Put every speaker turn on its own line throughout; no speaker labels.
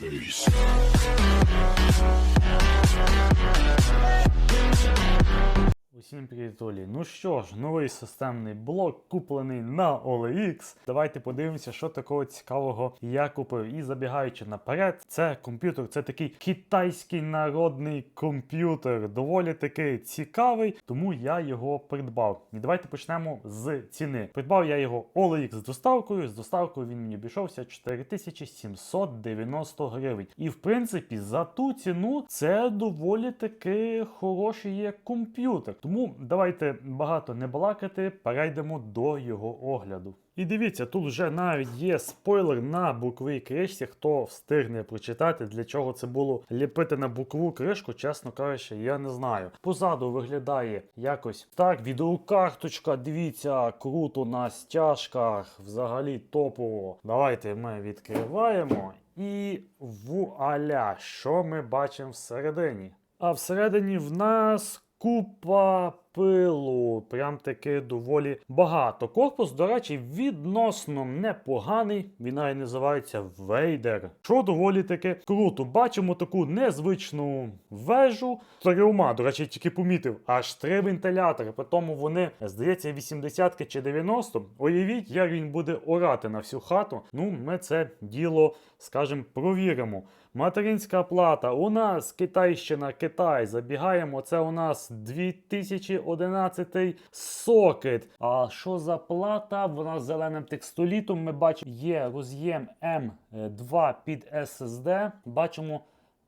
Peace.
Усім привіт, Олі. Ну що ж, новий системний блок куплений на OLX. Давайте подивимося, що такого цікавого я купив. І забігаючи наперед, це комп'ютер, це такий китайський народний комп'ютер. Доволі таки цікавий, тому я його придбав. І давайте почнемо з ціни. Придбав я його OLX з доставкою. З доставкою він мені обійшовся 4790 гривень. І в принципі, за ту ціну це доволі таки хороший є комп'ютер. Тому давайте багато не балакати, перейдемо до його огляду. І дивіться, тут вже навіть є спойлер на боковій кришці. Хто встигне прочитати, для чого це було ліпити на бокову кришку, чесно кажучи, я не знаю. Позаду виглядає якось так. Відеокарточка, дивіться, круто на стяжках, взагалі топово. Давайте ми відкриваємо. І вуаля, що ми бачимо всередині? А всередині в нас купа пилу. Прям таки доволі багато. Корпус, до речі, відносно непоганий. Він навіть називається Вейдер. Що доволі таки круто. Бачимо таку незвичну вежу трьома. До речі, тільки помітив, аж три вентилятори. По тому вони, здається, 80 чи 90. Уявіть, як він буде орати на всю хату. Ну, ми це діло, скажімо, провіримо. Материнська плата. У нас Китайщина, Китай. Забігаємо. Це у нас 2011 сокет. А що за плата? Вона з зеленим текстолітом. Ми бачимо, є роз'єм М2 під SSD. Бачимо.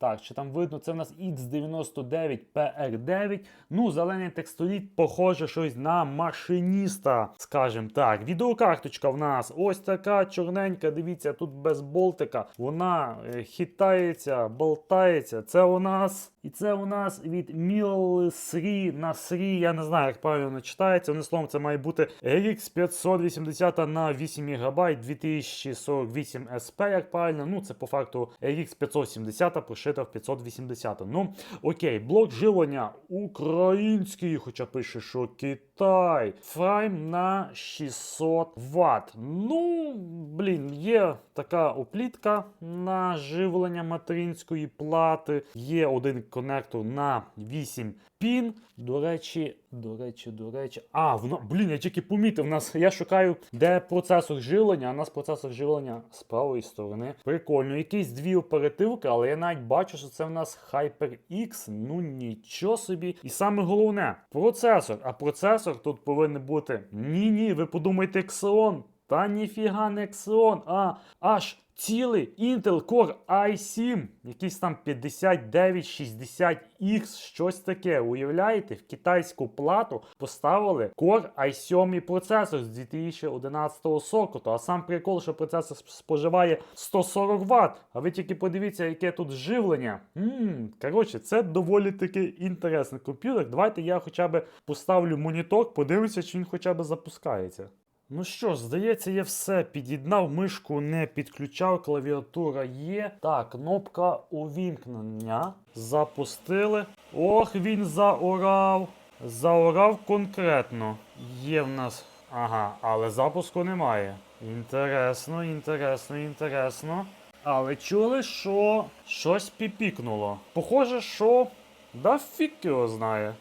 Так, що там видно, це в нас X99 PR9. Ну, зелений текстоліт, похоже, щось на машиніста, скажімо так. Відеокарточка в нас ось така чорненька. Дивіться, тут без болтика. Вона е, хитається, болтається. Це у нас. І це у нас від Мілсрі Насрі. Я не знаю, як правильно читається. Одним словом, це має бути RX 580 на 8 ГБ 2048 SP, як правильно. Ну, це по факту RX 570 прошита в 580. Ну, окей, блок живлення український, хоча пише, що Китай. Фрайм на 600 Вт. Ну, блін, є така оплітка на живлення материнської плати. Є один конектор на 8 пін. До речі, до речі, до речі. А, воно, блін, я тільки помітив. Нас я шукаю, де процесор живлення, а у нас процесор живлення з правої сторони. Прикольно, якісь дві оперативки, але я навіть бачу, що це в нас HyperX. Ну нічого собі. І саме головне, процесор. А процесор тут повинен бути. Ні-ні, ви подумайте, Xeon. Та ніфіга не а аж цілий Intel Core i7, якийсь там 5960X, щось таке. Уявляєте, в китайську плату поставили Core i7 процесор з 2011 сокоту. А сам прикол, що процесор споживає 140 Вт. А ви тільки подивіться, яке тут живлення. Ммм, коротше, це доволі таки інтересний комп'ютер. Давайте я хоча б поставлю монітор, подивлюся, чи він хоча б запускається. Ну що ж, здається, я все під'єднав, мишку не підключав, клавіатура є. Так, кнопка увімкнення. Запустили. Ох, він заорав. Заорав конкретно. Є в нас. Ага, але запуску немає. Інтересно, інтересно, інтересно. Але чули, що щось піпікнуло. Похоже, що да фіг його знає.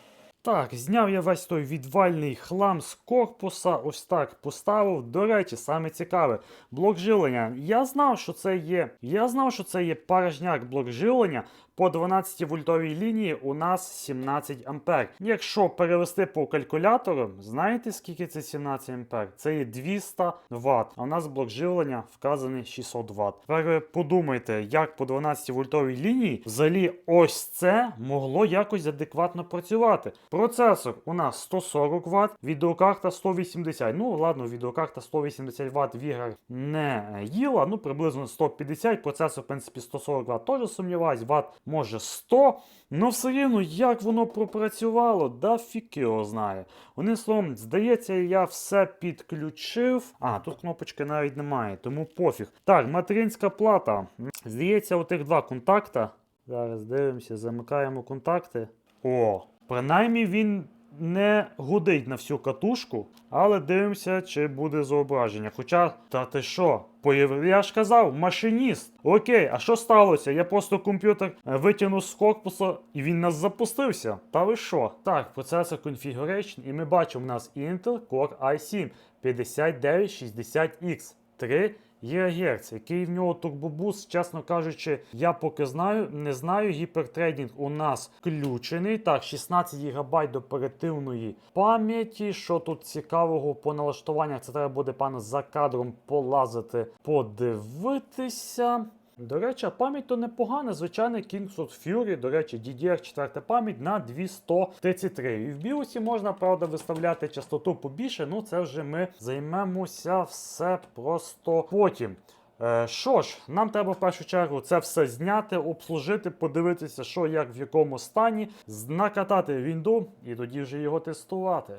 Так, зняв я весь той відвальний хлам з корпуса, ось так поставив. До речі, саме цікаве, блок живлення. Я знав, що це є. Я знав, що це є порожняк блок живлення. По 12 вольтовій лінії у нас 17 ампер. Якщо перевести по калькулятору, знаєте скільки це 17 ампер? Це є 200 Вт. А у нас блок живлення вказаний 600 Вт. Тепер подумайте, як по 12 вольтовій лінії взагалі ось це могло якось адекватно працювати. Процесор у нас 140 Вт, відеокарта 180. Ну ладно, відеокарта 180 Вт в іграх не їла, ну приблизно 150. Процесор, в принципі, 140 Вт теж сумніваюсь, Вт може 100. Ну все рівно, як воно пропрацювало, да фік його знає. Вони словом, здається, я все підключив. А, тут кнопочки навіть немає, тому пофіг. Так, материнська плата. Здається, у тих два контакта. Зараз дивимося, замикаємо контакти. О, принаймні він не гудить на всю катушку, але дивимося, чи буде зображення. Хоча, та ти що? Появ... Я ж казав, машиніст. Окей, а що сталося? Я просто комп'ютер е, витягнув з корпуса і він нас запустився. Та ви що? Так, процесор Configuration, і ми бачимо, у нас Intel Core i7 5960X 3 ГГц. Який в нього турбобус, чесно кажучи, я поки знаю, не знаю. Гіпертрейдинг у нас включений. Так, 16 ГБ оперативної пам'яті. Що тут цікавого по налаштуваннях? Це треба буде пане за кадром полазити, подивитися. До речі, пам'ять то непогана. Звичайний Kings of Fury, до речі, DDR4 пам'ять на 233. І в біосі можна, правда, виставляти частоту побільше, ну це вже ми займемося все просто потім. Е, Що ж, нам треба в першу чергу це все зняти, обслужити, подивитися, що як в якому стані, накатати вінду і тоді вже його тестувати.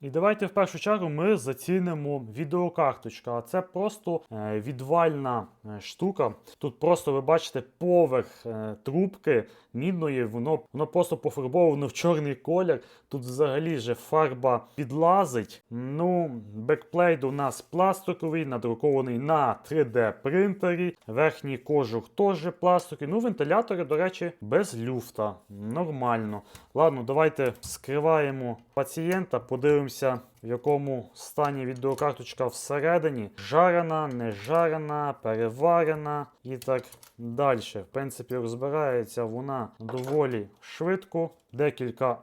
І давайте в першу чергу ми зацінимо відеокарточку. Це просто е, відвальна штука. Тут просто ви бачите поверх е, трубки мідної, воно, воно просто пофарбовано в чорний колір. Тут взагалі же фарба підлазить. Ну, бекплейт у нас пластиковий, надрукований на 3D принтері. Верхній кожух теж пластиковий. Ну, вентилятори, до речі, без люфта. Нормально. Ладно, давайте скриваємо пацієнта, подивимося, в якому стані відеокарточка всередині. Жарена, не жарена, переварена і так далі. В принципі, розбирається вона доволі швидко. Декілька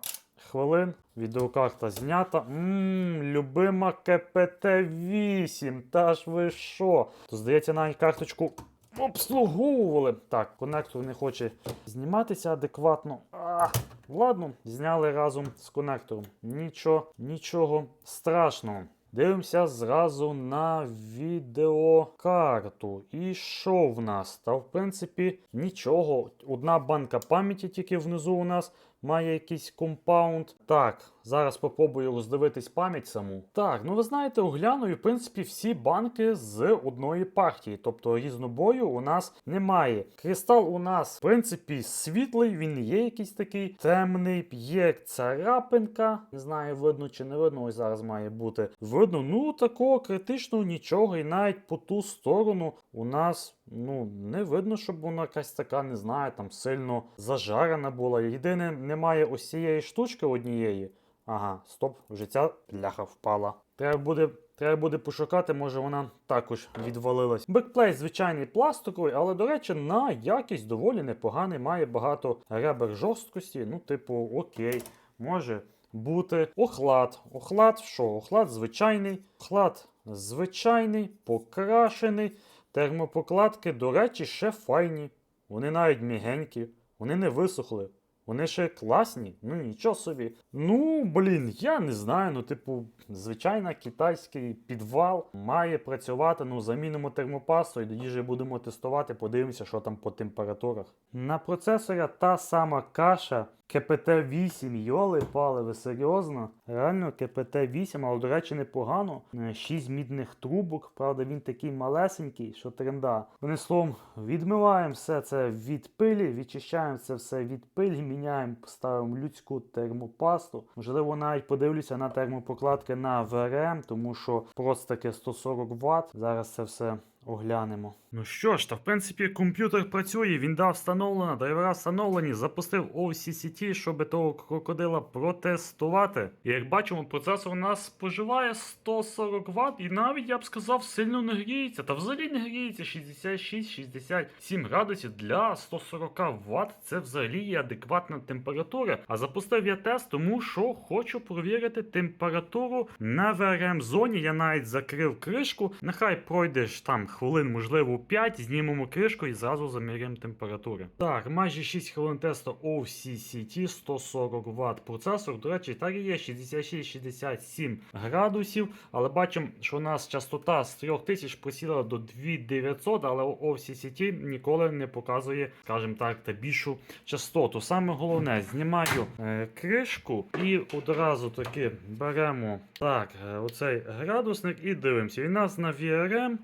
хвилин. Відеокарта знята. Ммм, любима КПТ-8. Та ж ви що? То здається, навіть карточку обслуговували. Так, конектор не хоче зніматися адекватно. А, ладно, зняли разом з конектором. Нічого, нічого страшного. Дивимося зразу на відеокарту. І що в нас? Та в принципі нічого. Одна банка пам'яті тільки внизу у нас має якийсь компаунд. Так, зараз попробую роздивитись пам'ять саму. Так, ну ви знаєте, огляну, і в принципі всі банки з одної партії. Тобто різнобою у нас немає. Кристал у нас, в принципі, світлий, він є якийсь такий темний, є царапинка. Не знаю, видно чи не видно, ось зараз має бути. Видно, ну такого критичного нічого, і навіть по ту сторону у нас. Ну, не видно, щоб вона якась така, не знаю, там сильно зажарена була. Єдине, немає ось цієї штучки однієї. Ага, стоп, вже ця пляха впала. Треба буде, треба буде пошукати, може вона також відвалилась. Бекплейт звичайний пластиковий, але, до речі, на якість доволі непоганий, має багато ребер жорсткості. Ну, типу, окей, може бути. Охлад. Охлад, що? Охлад звичайний. Охлад звичайний, покрашений. Термопокладки, до речі, ще файні. Вони навіть мігенькі, вони не висохли. Вони ще класні, ну нічого собі. Ну, блін, я не знаю. Ну, типу, звичайно, китайський підвал має працювати. Ну, замінимо термопасту і тоді вже будемо тестувати, подивимося, що там по температурах. На процесора та сама каша КПТ-8, йоли пали, ви серйозно? Реально КПТ-8, але, до речі, непогано. 6 мідних трубок, правда, він такий малесенький, що тренда. Одним словом, відмиваємо все це від пилі, відчищаємо це все від пилі, міняємо, ставимо людську термопасту. Можливо, навіть подивлюся на термопокладки на ВРМ, тому що просто таки 140 Вт. Зараз це все оглянемо. Ну що ж, та в принципі комп'ютер працює, він дав встановлено, драйвера встановлені, запустив OCCT, щоб того крокодила протестувати. І як бачимо, процесор у нас споживає 140 Вт і навіть я б сказав сильно не гріється. Та взагалі не гріється 66-67 градусів для 140 Вт. Це взагалі є адекватна температура. А запустив я тест, тому що хочу провірити температуру на VRM зоні. Я навіть закрив кришку. Нехай пройде ж там хвилин, можливо, 5, знімемо кришку і зразу заміряємо температури. Так, майже 6 хвилин тесту OCCT 140 Вт процесор. До речі, так і є 66-67 градусів. Але бачимо, що у нас частота з 3000 просіла до 2900, але OCCT ніколи не показує, скажімо так, та більшу частоту. Саме головне, знімаю е, кришку і одразу таки беремо так, е, оцей градусник і дивимося. Він у нас на VRM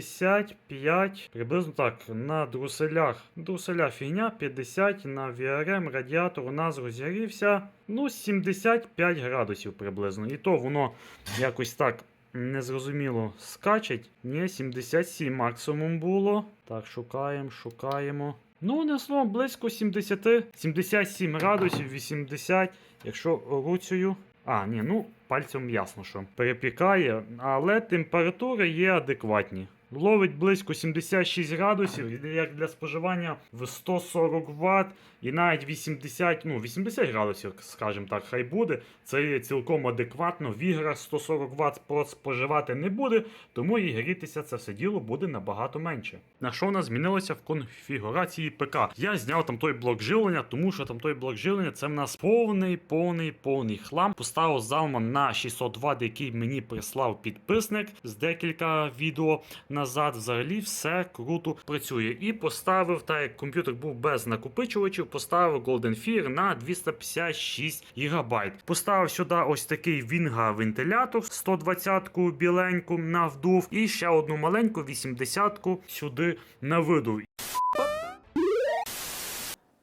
75, приблизно так, на друселях. Друселя фігня 50 на VRM радіатор у нас розгорівся. Ну, 75 градусів приблизно. І то воно якось так незрозуміло скачить. Ні, 77 максимум було. Так, шукаємо, шукаємо. Ну, не словом, близько 70, 77 градусів, 80, якщо руцею. А, ні, ну пальцем ясно, що перепікає, але температури є адекватні. Ловить близько 76 градусів, як для споживання в 140 Вт і навіть 80, ну 80 градусів, скажімо так, хай буде. Це цілком адекватно. В іграх 140 Вт споживати не буде, тому і грітися це все діло буде набагато менше. На що в нас змінилося в конфігурації ПК? Я зняв там той блок живлення, тому що там той блок живлення це в нас повний, повний, повний хлам. Поставив залма на 600 Вт, який мені прислав підписник з декілька відео назад. Взагалі все круто працює. І поставив, так як комп'ютер був без накопичувачів, поставив Golden Fear на 256 ГБ. Поставив сюди ось такий Вінга вентилятор 120-ку біленьку на вдув, і ще одну маленьку 80-ку сюди на видув.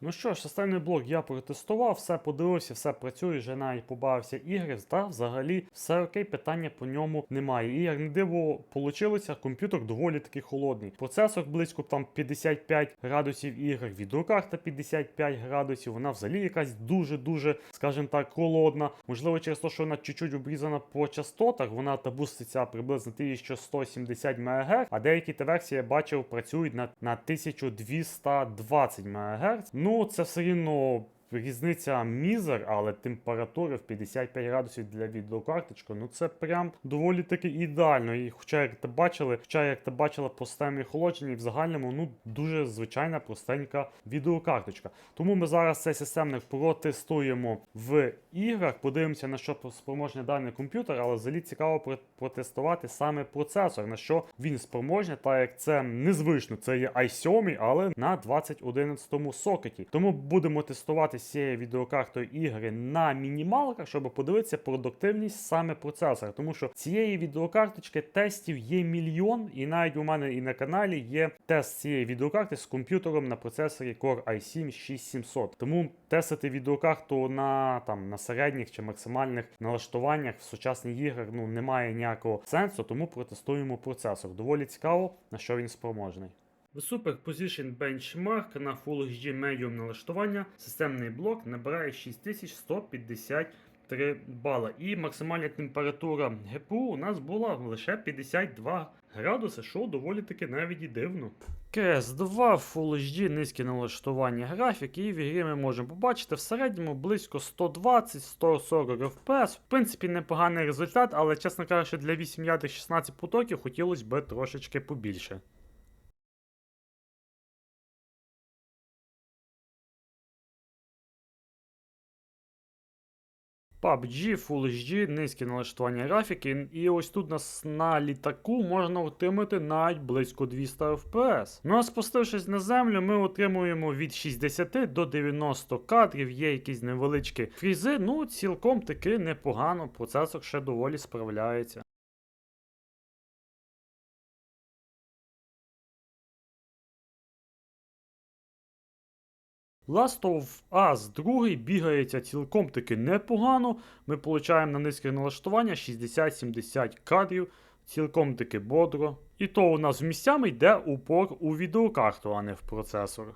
Ну що ж, системний блок я протестував, все подивився, все працює, вже навіть побавився ігри, та взагалі все окей, питання по ньому немає. І як не диво, получилося, комп'ютер доволі таки холодний. Процесор близько там 55 градусів ігор, відеокарта 55 градусів, вона взагалі якась дуже-дуже, скажімо так, холодна. Можливо, через те, що вона чуть-чуть обрізана по частотах, вона табуститься приблизно 1170 МГц, а деякі та версії я бачив працюють на, на 1220 МГц. Ну, це все рівно. Різниця мізер, але температури в 55 градусів для відеокарточки, ну це прям доволі таки ідеально. І хоча як ти бачили, хоча як ти бачила по системі охолодження, і в загальному ну дуже звичайна простенька відеокарточка. Тому ми зараз цей системник протестуємо в іграх. Подивимося на що спроможний даний комп'ютер, але взагалі цікаво протестувати саме процесор, на що він спроможний, так як це незвично, це є i7, але на 2011 сокеті. Тому будемо тестувати з цією відеокартою ігри на мінімалках, щоб подивитися продуктивність саме процесора. Тому що цієї відеокарточки тестів є мільйон, і навіть у мене і на каналі є тест цієї відеокарти з комп'ютером на процесорі Core i7 6700. Тому тестити відеокарту на там на середніх чи максимальних налаштуваннях в сучасних іграх ну немає ніякого сенсу, тому протестуємо процесор. Доволі цікаво, на що він спроможний. В Superposition Benchmark на Full HD Medium налаштування системний блок набирає 6153 бала. І максимальна температура ГПУ у нас була лише 52 градуси, що доволі таки навіть і дивно. CS2 Full HD низьке налаштування графіки, і в ігрі ми можемо побачити в середньому близько 120-140 FPS. В принципі, непоганий результат, але, чесно кажучи, для 8 16 потоків хотілося б трошечки побільше. PUBG, Full HD, низькі налаштування графіки, і ось тут нас на літаку можна отримати навіть близько 200 FPS. Ну а спустившись на землю, ми отримуємо від 60 до 90 кадрів, є якісь невеличкі фрізи, ну цілком таки непогано, процесор ще доволі справляється. Last of Us 2 бігається цілком таки непогано. Ми получаємо на низьке налаштування 60-70 кадрів, цілком таки бодро. І то у нас місцями йде упор у відеокарту, а не в процесор.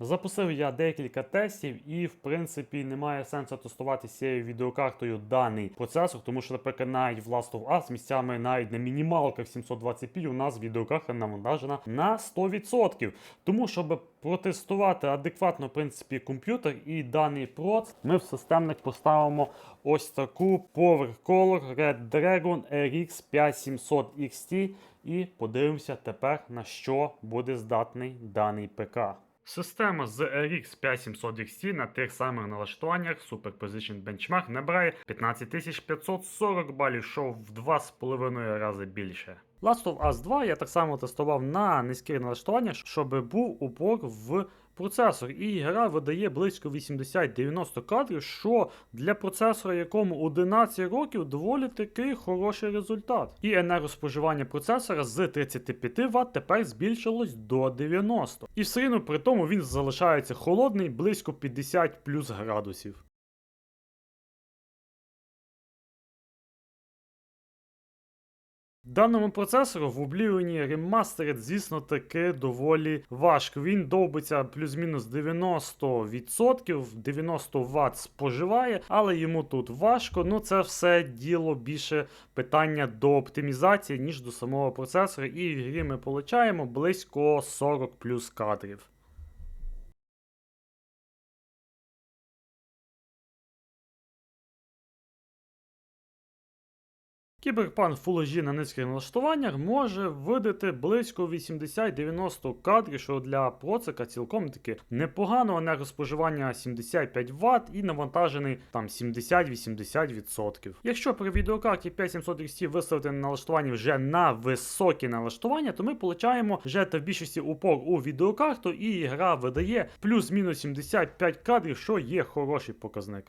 Запустив я декілька тестів, і в принципі немає сенсу тестувати цією відеокартою даний процесор, тому що, наприклад, навіть в Last of Us місцями навіть на мінімалках 720p у нас відеокарта навантажена на 100%. Тому, щоб протестувати адекватно в принципі комп'ютер і даний проц, ми в системник поставимо ось таку Power Color Red Dragon RX 5700 XT і подивимося тепер на що буде здатний даний ПК. Система з RX 5700 XT на тих самих налаштуваннях Superposition Benchmark набирає 15540 балів, що в 2,5 рази більше. Last of Us 2 я так само тестував на низькі налаштування, щоб був упор в процесор, і гра видає близько 80-90 кадрів, що для процесора, якому 11 років, доволі таки хороший результат. І енергоспоживання процесора з 35 Вт тепер збільшилось до 90. І все рівно при тому він залишається холодний близько 50 плюс градусів. Даному процесору в Oblivion Remastered, звісно, таки доволі важко. Він довбиться плюс-мінус 90%, 90 Вт споживає, але йому тут важко. Ну це все діло більше питання до оптимізації, ніж до самого процесора. І в грі ми получаємо близько 40 плюс кадрів. Кіберпанк Full HD на низьких налаштуваннях може видати близько 80-90 кадрів, що для процика цілком таки непогано, енергоспоживання 75 Вт і навантажений там 70-80%. Якщо при відеокарті 5700 XT виставити налаштування вже на високі налаштування, то ми получаємо вже та в більшості упор у відеокарту, і гра видає плюс-мінус 75 кадрів, що є хороший показник.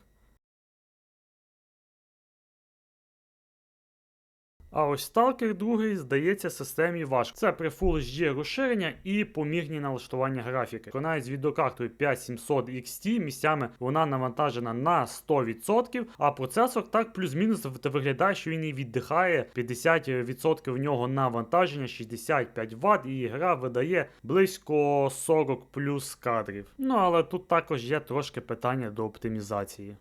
А ось Stalker 2 здається системі важко. Це при Full HD розширення і помірні налаштування графіки. Вона з відеокартою 5700 XT місцями вона навантажена на 100%, а процесор так плюс-мінус виглядає, що він і віддихає 50% в нього навантаження, 65 Вт, і гра видає близько 40 плюс кадрів. Ну але тут також є трошки питання до оптимізації.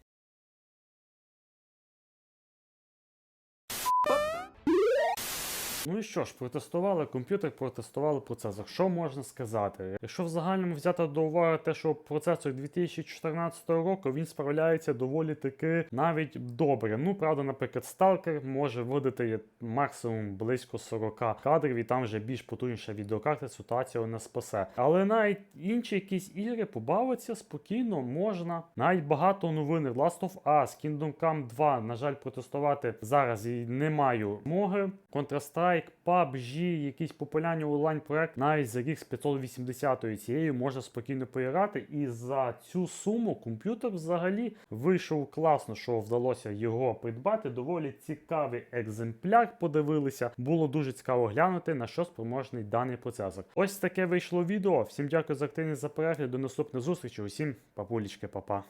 Ну і що ж, протестували комп'ютер, протестували процесор. Що можна сказати? Якщо в загальному взяти до уваги те, що процесор 2014 року він справляється доволі таки навіть добре. Ну, правда, наприклад, Stalker може видати максимум близько 40 кадрів, і там вже більш потужніша відеокарта ситуацію не спасе. Але навіть інші якісь ігри побавитися спокійно можна. Навіть багато новин Last of Us, Kingdom Come 2, на жаль, протестувати зараз і не маю моги. Counter-Strike, PUBG, якийсь популярні онлайн проект навіть за RX 580 цією можна спокійно поіграти. І за цю суму комп'ютер взагалі вийшов класно, що вдалося його придбати. Доволі цікавий екземпляр. Подивилися. Було дуже цікаво глянути на що спроможний даний процесор. Ось таке вийшло відео. Всім дякую за активність за перегляд. До наступної зустрічі. Усім папулічки, папа.